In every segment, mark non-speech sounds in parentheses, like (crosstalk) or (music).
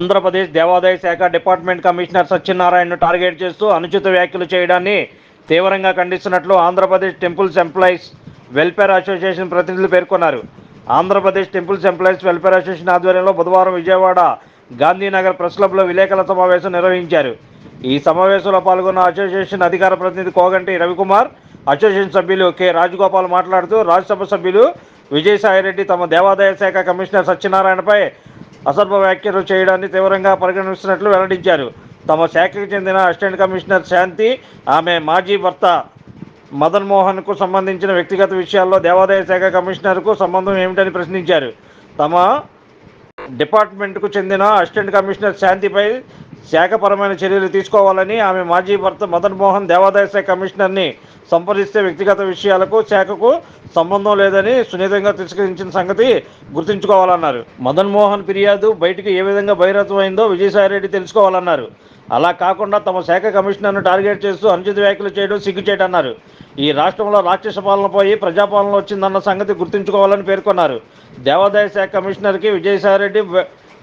ఆంధ్రప్రదేశ్ దేవాదాయ శాఖ department commissioner సత్యనారాయణను target చేస్తూ అనుచిత వ్యాఖ్యలు చేయడాన్ని తీవ్రంగా ఖండిస్తున్నట్లు Andhra Pradesh temples employees welfare association ప్రతినిధులు పేర్కొన్నారు. Andhra Pradesh temples employees welfare association ఆధ్వర్యంలో బుధవారం విజయవాడ గాంధీనగర్ ప్రెస్ క్లబ్లో విలేకరుల సమావేశం నిర్వహించారు. ఈ సమావేశంలో పాల్గొన్న అసోసియేషన్ అధికార ప్రతినిధి కోగంటి రవికుమార్ అసోసియేషన్ సభ్యులు కె రాజగోపాల్ మాట్లాడుతూ రాజ్యసభ సభ్యులు విజయసాయిరెడ్డి తమ దేవాదాయ శాఖ కమిషనర్ సత్యనారాయణపై అసర్భ వ్యాఖ్యలు చేయడాన్ని తీవ్రంగా పరిగణిస్తున్నట్లు వెల్లడించారు. తమ శాఖకు చెందిన అసిస్టెంట్ కమిషనర్ శాంతి ఆమె మాజీ భర్త మదన్ మోహన్కు సంబంధించిన వ్యక్తిగత విషయాల్లో దేవాదాయ శాఖ కమిషనర్కు సంబంధం ఏమిటని ప్రశ్నించారు. తమ డిపార్ట్మెంట్కు చెందిన అసిస్టెంట్ కమిషనర్ శాంతిపై శాఖపరమైన చర్యలు తీసుకోవాలని ఆమె మాజీ భర్త మదన్ మోహన్ దేవాదాయ శాఖ కమిషనర్ని సంప్రదిస్తే వ్యక్తిగత విషయాలకు శాఖకు సంబంధం లేదని సున్నితంగా తిరస్కరించిన సంగతి గుర్తుంచుకోవాలన్నారు. మదన్ మోహన్ ఫిర్యాదు బయటకు ఏ విధంగా బహిరత్వమైందో విజయసాయిరెడ్డి తెలుసుకోవాలన్నారు. అలా కాకుండా తమ శాఖ కమిషనర్ను టార్గెట్ చేస్తూ అనుచిత వ్యాఖ్యలు చేయడం సిగ్గుచేటన్నారు. ఈ రాష్ట్రంలో రాక్షస పాలన పోయి ప్రజాపాలన వచ్చిందన్న సంగతి గుర్తుంచుకోవాలని పేర్కొన్నారు. దేవాదాయ శాఖ కమిషనర్కి విజయసాయిరెడ్డి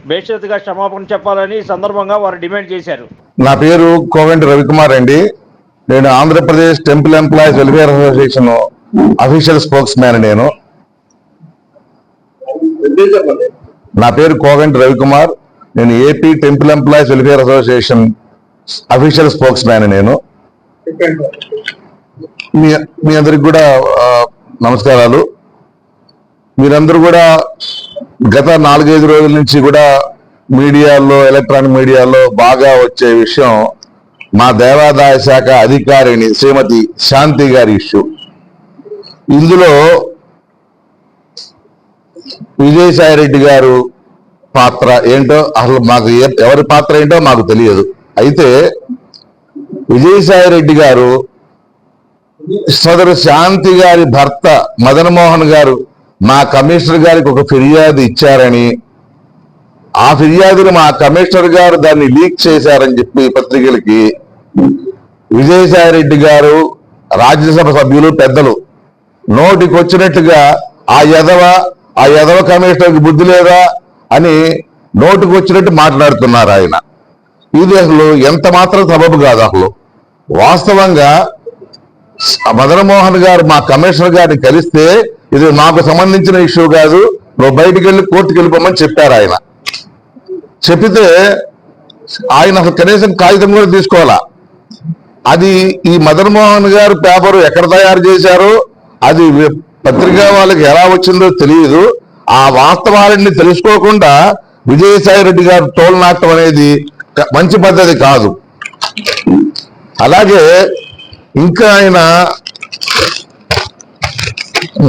బేషరతుగా క్షమాపణ చెప్పాలని సందర్భంగా వారు డిమాండ్ చేశారు. నా పేరు కోవెంటి రవికుమార్ అండి. నేను Andhra Pradesh temple employees welfare association official spokesman నేను. నా పేరు కోవెంటి రవికుమార్. నేను AP temple employees welfare association official spokesman నేను. మీ మీ అందరికి కూడా నమస్కారాలు. మీరందరూ కూడా గత నాలుగైదు రోజుల నుంచి కూడా మీడియాలో ఎలక్ట్రానిక్ మీడియాలో బాగా వచ్చే విషయం మా దేవాదాయ శాఖ అధికారిని శ్రీమతి శాంతి గారి ఇష్యూ. ఇందులో విజయసాయిరెడ్డి గారు పాత్ర ఏంటో అసలు మాకు ఎవరి పాత్ర ఏంటో మాకు తెలియదు. అయితే విజయసాయిరెడ్డి గారు సోదరు శాంతి గారి భర్త మదన్ మోహన్ గారు మా కమిషనర్ గారికి ఒక ఫిర్యాదు ఇచ్చారని ఆ ఫిర్యాదును మా కమిషనర్ గారు దాన్ని లీక్ చేశారని చెప్పి పత్రికలకి విజయసాయి రెడ్డి గారు రాజ్యసభ సభ్యులు పెద్దలు నోటికి వచ్చినట్టుగా ఆ యదవ ఆ యదవ కమిషనర్కి బుద్ధి లేదా అని నోటికి వచ్చినట్టు మాట్లాడుతున్నారు ఆయన. ఇది అసలు ఎంత మాత్రం సబబు కాదు అసలు. వాస్తవంగా మదనమోహన్ గారు మా కమిషనర్ గారిని కలిస్తే ఇది నాకు సంబంధించిన ఇష్యూ కాదు. నువ్వు బయటికి వెళ్ళి కోర్టుకి వెళ్ళిపోమని చెప్పారు ఆయన. చెప్పితే ఆయన అసలు కనీసం కాగితం కూడా తీసుకోవాలా? అది ఈ మదన్ మోహన్ గారు పేపర్ ఎక్కడ తయారు చేశారో అది పత్రికా వాళ్ళకి ఎలా వచ్చిందో తెలియదు. ఆ వాస్తవాలన్నీ తెలుసుకోకుండా విజయసాయి రెడ్డి గారు టోల్ నాటం అనేది మంచి పద్ధతి కాదు. అలాగే ఇంకా ఆయన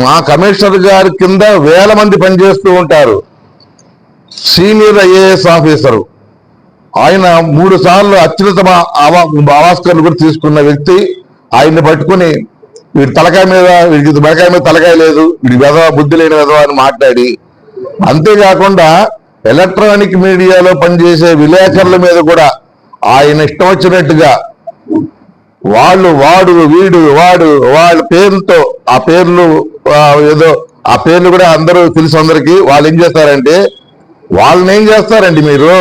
మా కమిషనర్ గారి కింద వేల మంది పనిచేస్తూ ఉంటారు. Senior IAS officer. ఆయన మూడు సార్లు అత్యున్నత భావాస్కర్లు కూడా తీసుకున్న వ్యక్తి. ఆయన్ని పట్టుకుని వీడి తలకాయ మీద వీడికి బలకాయ మీద తలకాయ లేదు. వీడి వెధవ బుద్ధి లేని వెధవ అని మాట్లాడి. అంతేకాకుండా ఎలక్ట్రానిక్ మీడియాలో పనిచేసే విలేకరుల మీద కూడా ఆయన ఇష్టం వచ్చినట్టుగా వాళ్ళు వాడు వీడు వాడు వాళ్ళ పేర్లతో ఆ పేర్లు ఏదో ఆ పేర్లు కూడా అందరూ తెలుసు అందరికి. వాళ్ళు ఏం చేస్తారంటే వాళ్ళని ఏం చేస్తారండి మీరు?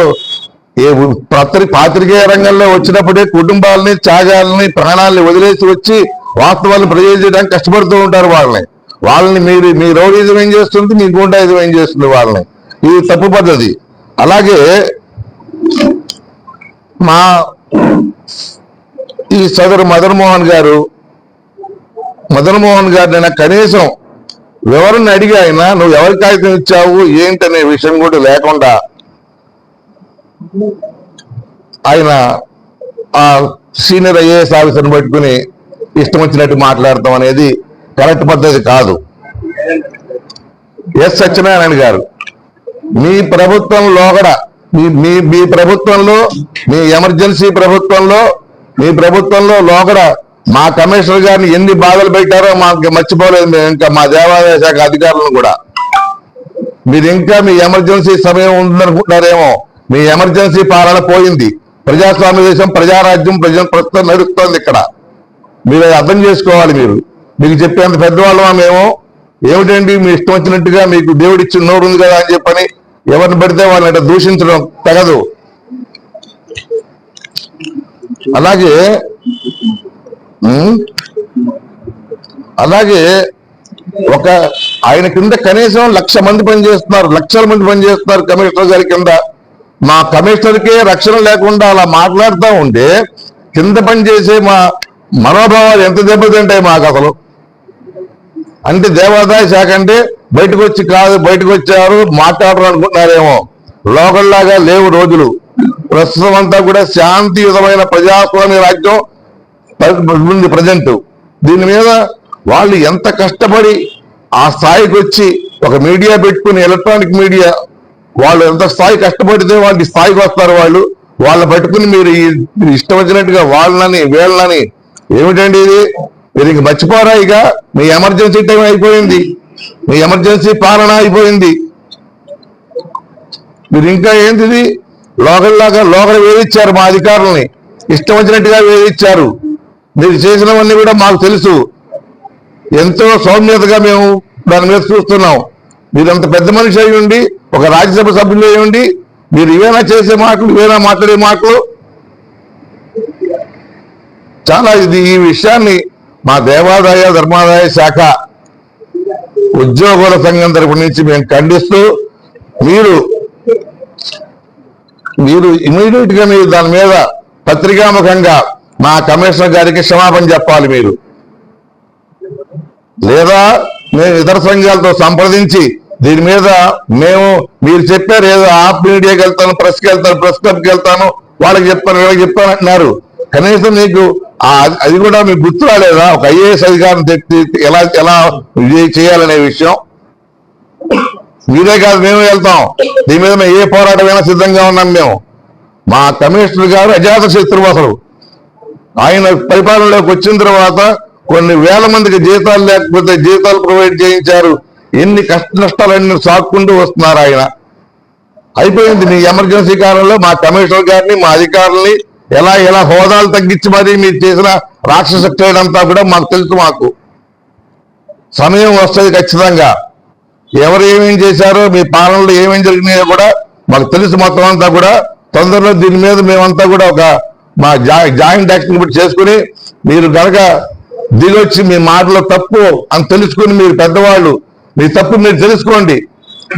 ఏ పత్రి పాత్రికేయ రంగంలో వచ్చినప్పుడే కుటుంబాలని త్యాగాలని ప్రాణాలని వదిలేసి వచ్చి వాస్తవాలను ప్రయోగించడానికి కష్టపడుతూ ఉంటారు వాళ్ళని. వాళ్ళని మీరు మీ రౌడీజం ఏం చేస్తుంది? మీ గుండాయిజం ఏం చేస్తుంది వాళ్ళని? ఇది తప్పు పద్ధతి. అలాగే మా ఈ సదరు మదన్ మోహన్ గారు మదన్ మోహన్ గారు నేను కనీసం వివరణ అడిగి ఆయన నువ్వు ఎవరి కాగితం ఇచ్చావు ఏంటనే విషయం కూడా లేకుండా ఆయన ఆ సీనియర్ ఐఏఎస్ ఆఫీసర్ని పట్టుకుని ఇష్టం వచ్చినట్టు మాట్లాడటం అనేది కరెక్ట్ పద్ధతి కాదు. ఎస్ సత్యనారాయణ గారు మీ ప్రభుత్వంలో కూడా మీ మీ మీ ప్రభుత్వంలో మీ ఎమర్జెన్సీ ప్రభుత్వంలో మీ ప్రభుత్వంలో లోపల మా కమిషనర్ గారిని ఎన్ని బాధలు పెట్టారో మాకు మర్చిపోలేదు మేము ఇంకా మా దేవాదాయ శాఖ అధికారులను కూడా. మీరు ఇంకా మీ ఎమర్జెన్సీ సమయం ఉందనుకుంటున్నారేమో మీ ఎమర్జెన్సీ పాలన పోయింది. ప్రజాస్వామ్య దేశం ప్రజారాజ్యం ప్రజల ప్రస్తుతం నడుస్తుంది ఇక్కడ. మీరు అది అర్థం చేసుకోవాలి మీరు. మీకు చెప్పేంత పెద్దవాళ్ళమా మేము? ఏమిటండి మీ ఇష్టం వచ్చినట్టుగా మీకు దేవుడిచ్చిన నోరు ఉంది కదా అని చెప్పని ఎవరిని పడితే వాళ్ళని దూషించడం తగదు. అలాగే అలాగే ఒక ఆయన కింద కనీసం లక్ష మంది పనిచేస్తున్నారు లక్షల మంది పనిచేస్తున్నారు కమిషనర్ గారి కింద. మా కమిషనర్కే రక్షణ లేకుండా అలా మాట్లాడుతూ ఉంటే కింద పనిచేసే మా మనోభావాలు ఎంత దెబ్బతింటాయి మాకు అసలు. అంటే దేవాదాయ శాఖ అంటే బయటకు వచ్చి కాదు బయటకు వచ్చారు మాట్లాడరు అనుకుంటున్నారేమో. లోకల్లాగా లేవు రోజులు. ప్రస్తుతం అంతా కూడా శాంతియుతమైన ప్రజాస్వామ్య రాజ్యం ఉంది ప్రజెంట్. దీని మీద వాళ్ళు ఎంత కష్టపడి ఆ స్థాయికి వచ్చి ఒక మీడియా పెట్టుకుని ఎలక్ట్రానిక్ మీడియా వాళ్ళు ఎంత స్థాయి కష్టపడితే వాళ్ళ స్థాయికి వస్తారు వాళ్ళు. వాళ్ళ పట్టుకుని మీరు మీరు ఇష్టం వచ్చినట్టుగా వాళ్ళని వీళ్ళని ఏమిటండి ఇది? మీరు ఇంక మర్చిపోరా ఇక? మీ ఎమర్జెన్సీ టైం అయిపోయింది. మీ ఎమర్జెన్సీ పాలన అయిపోయింది. మీరు ఇంకా ఏంటిది? లోకల్లాగా లోకల్ వేధించారు మా అధికారుల్ని. ఇష్టం వచ్చినట్టుగా వేధించారు మీరు చేసినవన్నీ కూడా మాకు తెలుసు. ఎంతో సౌమ్యతగా మేము దాని మీద చూస్తున్నాం. మీరు అంత పెద్ద మనిషి అయి ఉండి ఒక రాజ్యసభ సభ్యులు అయి ఉండి మీరు ఇవేనా చేసే మాటలు ఇవేనా మాట్లాడే మాటలు? చాలా ఇది ఈ విషయాన్ని మా దేవాదాయ ధర్మాదాయ శాఖ ఉద్యోగుల సంఘం తరపు నుంచి మేము ఖండిస్తూ మీరు మీరు ఇమీడియట్గా మీరు దాని మీద పత్రికాముఖంగా మా కమిషనర్ గారికి క్షమాపణ చెప్పాలి మీరు. లేదా మేము ఇతర సంఘాలతో సంప్రదించి దీని మీద మేము మీరు చెప్పారు ఏదో ఆప్ మీడియాకి వెళ్తాను ప్రెస్కి వెళ్తాను ప్రెస్ క్లబ్కి వెళ్తాను వాళ్ళకి చెప్తాను వీళ్ళకి చెప్తాను అంటున్నారు. కనీసం మీకు అది కూడా మీకు గుర్తు రాలేదా? ఒక ఐఏఎస్ అధికారం తెచ్చి ఎలా ఎలా చేయాలనే విషయం? మీరే కాదు మేము వెళ్తాం. (laughs) దీని మీద ఏ పోరాటమైనా సిద్ధంగా ఉన్నాం మేము. మా కమిషనర్ గారు అజాత శత్రువు అసలు. ఆయన పరిపాలనలోకి వచ్చిన తర్వాత కొన్ని వేల మందికి జీతాలు లేకపోతే జీతాలు ప్రొవైడ్ చేయించారు. ఎన్ని కష్ట నష్టాలన్నీ సాక్కుంటూ వస్తున్నారు ఆయన. అయిపోయింది మీ ఎమర్జెన్సీ కాలంలో మా కమిషనర్ గారిని మా అధికారుల్ని ఎలా ఎలా హోదాలు తగ్గించి మరీ మీరు చేసిన రాక్షస అంతా కూడా మాకు తెలుసు మాకు. సమయం వస్తుంది ఖచ్చితంగా. ఎవరు ఏమేం చేశారో మీ పాలనలో ఏమేం జరిగినాయో కూడా మాకు తెలుసు మొత్తం అంతా కూడా. తొందరలో దీని మీద మేమంతా కూడా ఒక మా జా- జాయింట్ యాక్షన్ కూడా చేసుకుని మీరు గనక దిగొచ్చి మీ మాటలో తప్పు అని తెలుసుకుని మీరు పెద్దవాళ్ళు మీ తప్పు మీరు తెలుసుకోండి.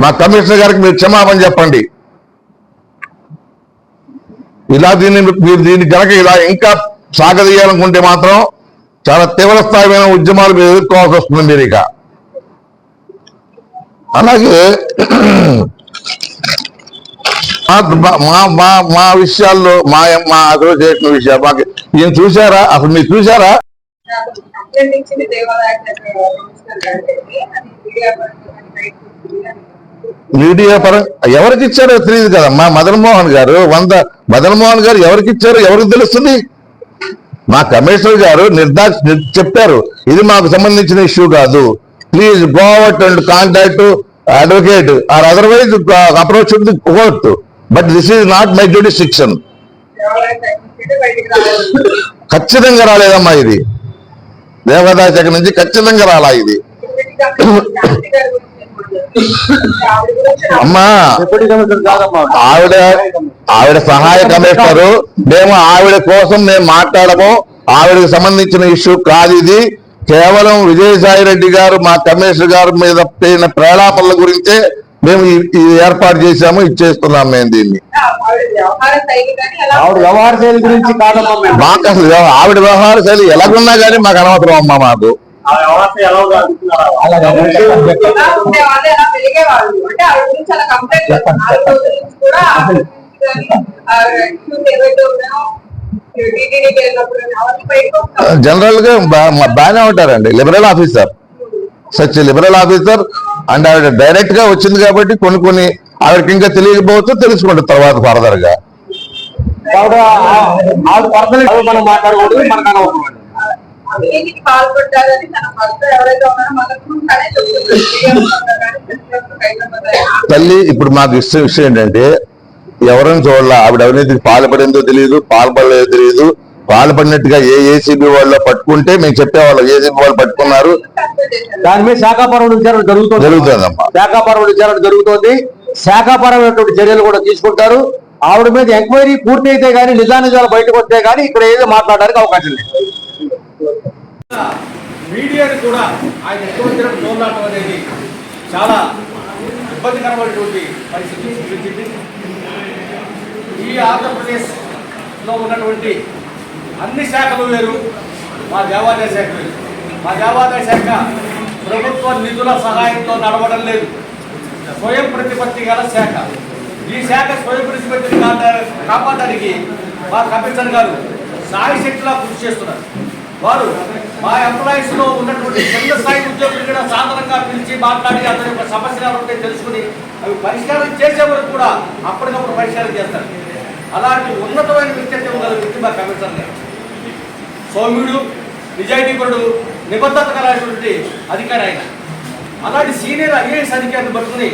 మా కమిషనర్ గారికి మీరు క్షమాపణ చెప్పండి. ఇలా దీన్ని మీరు దీన్ని కనుక ఇలా ఇంకా సాగదీయాలనుకుంటే మాత్రం చాలా తీవ్ర స్థాయిమైన ఉద్యమాలు మీరు ఎదుర్కోవాల్సి వస్తుంది మీరు ఇక అలాగే మా మా మా విషయాల్లో మా మా అసోసియేషన్ విషయాలు మాకు ఈయన చూసారా అసలు మీరు చూసారా మీడియా పరం ఎవరికి ఇచ్చారో తెలియదు కదా. మా మదన్ మోహన్ గారు వంద మదన్ మోహన్ గారు ఎవరికి ఇచ్చారో ఎవరికి తెలుస్తుంది? మా కమిషనర్ గారు నిర్దా నిర్- చెప్పారు. ఇది మాకు సంబంధించిన ఇష్యూ కాదు. Please go out and contact advocate or otherwise approach the court. But this is not my jurisdiction ఖచ్చితంగా రాలేదమ్మా ఇది. దేవదా శాఖ నుంచి ఖచ్చితంగా రాలా ఇది. అమ్మా ఆవిడ ఆవిడ సహాయ కమిషనరు. మేము ఆవిడ కోసం మేము మాట్లాడము. ఆవిడకి సంబంధించిన ఇష్యూ కాదు ఇది. కేవలం విజయసాయి రెడ్డి గారు మా కమిషనర్ గారి మీద పోయిన ప్రేలాపనల గురించే మేము ఏర్పాటు చేశాము ఇచ్చేస్తున్నాం మేము దీన్ని. మాకు అసలు ఆవిడ వ్యవహార శైలి ఎలాగున్నా కానీ మాకు అనవసరం అమ్మా మాకు. ఆ జనరల్గా బాగానే ఉంటారండి. Liberal officer. Such liberal officer and ఆవిడ డైరెక్ట్గా వచ్చింది కాబట్టి కొన్ని కొన్ని ఆవిడకి ఇంకా తెలియకపోవచ్చు తెలుసుకుంటారు తర్వాత ఫర్దర్గా తల్లి ఇప్పుడు మాకు ఇష్టం విషయం ఏంటంటే ఎవరిని చూడాల? ఆవిడ అవినీతికి పాల్పడిందో తెలియదు పాల్పడలేదో తెలియదు పాల్పడినట్టుగా ఏ ఏసీబీ వాళ్ళు పట్టుకుంటే మేము చెప్పేవాళ్ళం. ఏసీబీ వాళ్ళు పట్టుకున్నారు. దాని మీద శాఖాపరమైన విచారణ జరుగుతుంది. జరుగుతుందమ్మా. శాఖాపరమైన విచారణ జరుగుతోంది. శాఖాపరమైనటువంటి చర్యలు కూడా తీసుకుంటారు. ఆవిడ మీద ఎంక్వైరీ పూర్తి అయితే గానీ నిజానిజాలు బయటకు వస్తే గానీ ఇక్కడ ఏదో మాట్లాడడానికి అవకాశం లేదు. మీడియాని కూడా ఆయన ఎక్కువ తోలాటం అనేది చాలా ఇబ్బందికరమైనటువంటి పరిస్థితి ఈ ఆంధ్రప్రదేశ్లో ఉన్నటువంటి అన్ని శాఖలు వేరు మా దేవాదాయ శాఖ వేరు. మా దేవాదాయ శాఖ ప్రభుత్వ నిధుల సహాయంతో నడవడం లేదు. స్వయం ప్రతిపత్తి గల శాఖ. ఈ శాఖ స్వయం ప్రతిపత్తిని కాపాడడానికి మా కమిషనర్ గారు సాయి శక్తిలా కృషి చేస్తున్నారు. వారు మా ఎంప్లాయీస్లో ఉన్నటువంటి కింద స్థాయి ఉద్యోగులు కూడా సాధారణంగా పిలిచి మాట్లాడి అతని యొక్క సమస్యలు ఉంటే తెలుసుకుని అవి పరిష్కారం చేసే వరకు కూడా అప్పటికప్పుడు పరిష్కారం చేస్తారు. అలాంటి ఉన్నతమైన వ్యక్తిత్వం గల వ్యక్తి మా కమిషన్ గారు సౌమ్యుడు నిజాయితీపరుడు నిబద్ధత కలటువంటి అధికారి ఆయన అలాంటి సీనియర్ ఐఏఎస్ అధికారిని పట్టుకుని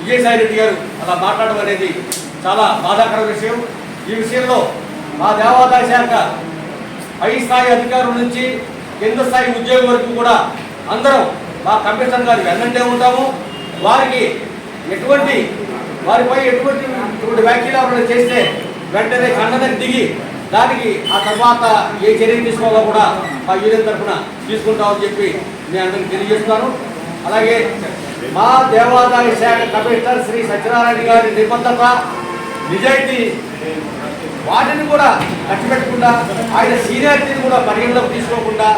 విజయసాయి రెడ్డి గారు అలా మాట్లాడడం అనేది చాలా బాధాకర విషయం. ఈ విషయంలో మా దేవాదాయ శాఖ పై స్థాయి అధికారుల నుంచి కింద స్థాయి ఉద్యోగం వరకు కూడా అందరం మా కమిషనర్ గారు వెన్నంటే ఉంటాము. వారికి ఎటువంటి వారిపై ఎటువంటి ఇటువంటి వ్యాఖ్యలు చేస్తే వెంటనే కండదని దిగి దానికి ఆ తర్వాత ఏ చర్య తీసుకోవాలో కూడా మా యూనియన్ తరఫున తీసుకుంటామని చెప్పి నేను అందరికి తెలియజేస్తున్నాను. అలాగే మా దేవాదాయ శాఖ కమిషనర్ శ్రీ సత్యనారాయణ గారి నిబద్ధత నిజాయితీ వాటిని కూడా కట్టిపెట్టకుండా ఆయన సీనియారిటీని కూడా పరిగణలోకి తీసుకోకుండా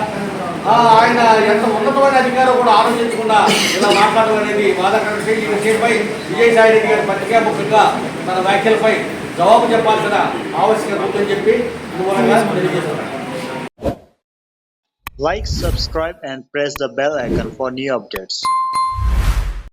ఆయన ఎంత ఉన్నతమైన అధికారం కూడా ఆలోచించకుండా ఇలా మాట్లాడడం అనేది బాధాకర. ఈ విషయంపై విజయసాయి రెడ్డి గారి పత్రికాముఖంగా తన వ్యాఖ్యలపై జవాబు చెప్పాల్సిన ఆవశ్యకత ఉందని చెప్పి మూలంగా తెలియజేస్తున్నాను Like, subscribe, and press the bell icon for new updates.